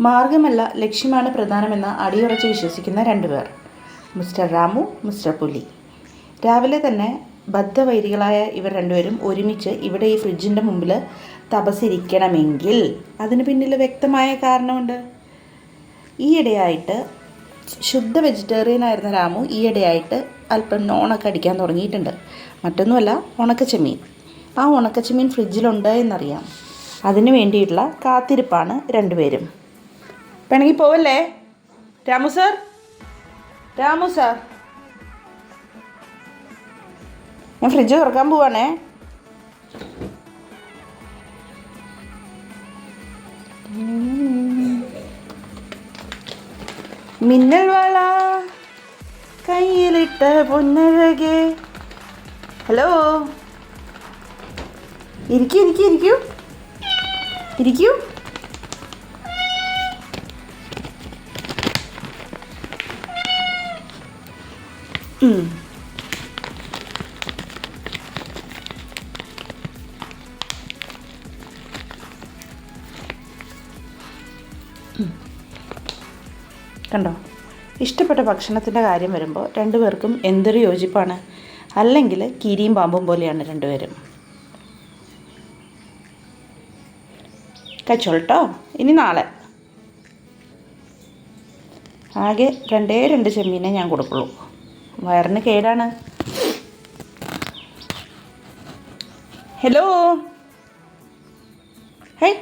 മാർഗമല്ല ലക്ഷ്യമാണ് പ്രധാനമെന്ന് അടിയുറച്ച് വിശ്വസിക്കുന്ന രണ്ടുപേർ. മിസ്റ്റർ രാമു മിസ്റ്റർ പുലി. രാവിലെ തന്നെ ബദ്ധവൈരികളായ ഇവർ രണ്ടുപേരും ഒരുമിച്ച് ഇവിടെ ഈ ഫ്രിഡ്ജിന്റെ മുമ്പിൽ തപസിരിക്കണമെങ്കിൽ അതിന് പിന്നിൽ വ്യക്തമായ കാരണമുണ്ട്. ഈയിടെയായിട്ട് ശുദ്ധ വെജിറ്റേറിയൻ ആയിരുന്ന രാമു ഈയിടെയായിട്ട് അല്പം നോണൊക്കെ അടിക്കാൻ തുടങ്ങിയിട്ടുണ്ട്. മറ്റൊന്നുമല്ല ഉണക്കച്ചെമ്മീൻ. ആ ഉണക്കച്ചെമ്മീൻ ഫ്രിഡ്ജിലുണ്ട് എന്നറിയാം. അതിനു വേണ്ടിയിട്ടുള്ള കാത്തിരിപ്പാണ് രണ്ടുപേരും. പിണങ്ങി പോവല്ലേ? രാമു സാർ? രാമു സാർ. ഞാൻ ഫ്രിഡ്ജ് തുറക്കാൻ പോവാണേ. മിന്നൽ വള കയ്യിലിട്ട പൊന്നഴകെ. ഹലോ? ഇരിക്കൂ ഇരിക്കൂ ഇരിക്കൂ. ഇരിക്കൂ. കണ്ടോ? ഇഷ്ടപ്പെട്ട ഭക്ഷണത്തിന്റെ കാര്യം വരുമ്പോൾ രണ്ടുപേർക്കും എന്തൊരു യോജിപ്പാണ്. അല്ലെങ്കിൽ കീരിയും പാമ്പും പോലെയാണ് രണ്ടുപേരും. കച്ചോളട്ടോ? ഇനി നാളെ. ആകെ രണ്ടേ രണ്ട് ചെമ്മീനെ ഞാൻ കൊടുക്കുള്ളൂ. വയറിന് കേടാണ്. Hello hey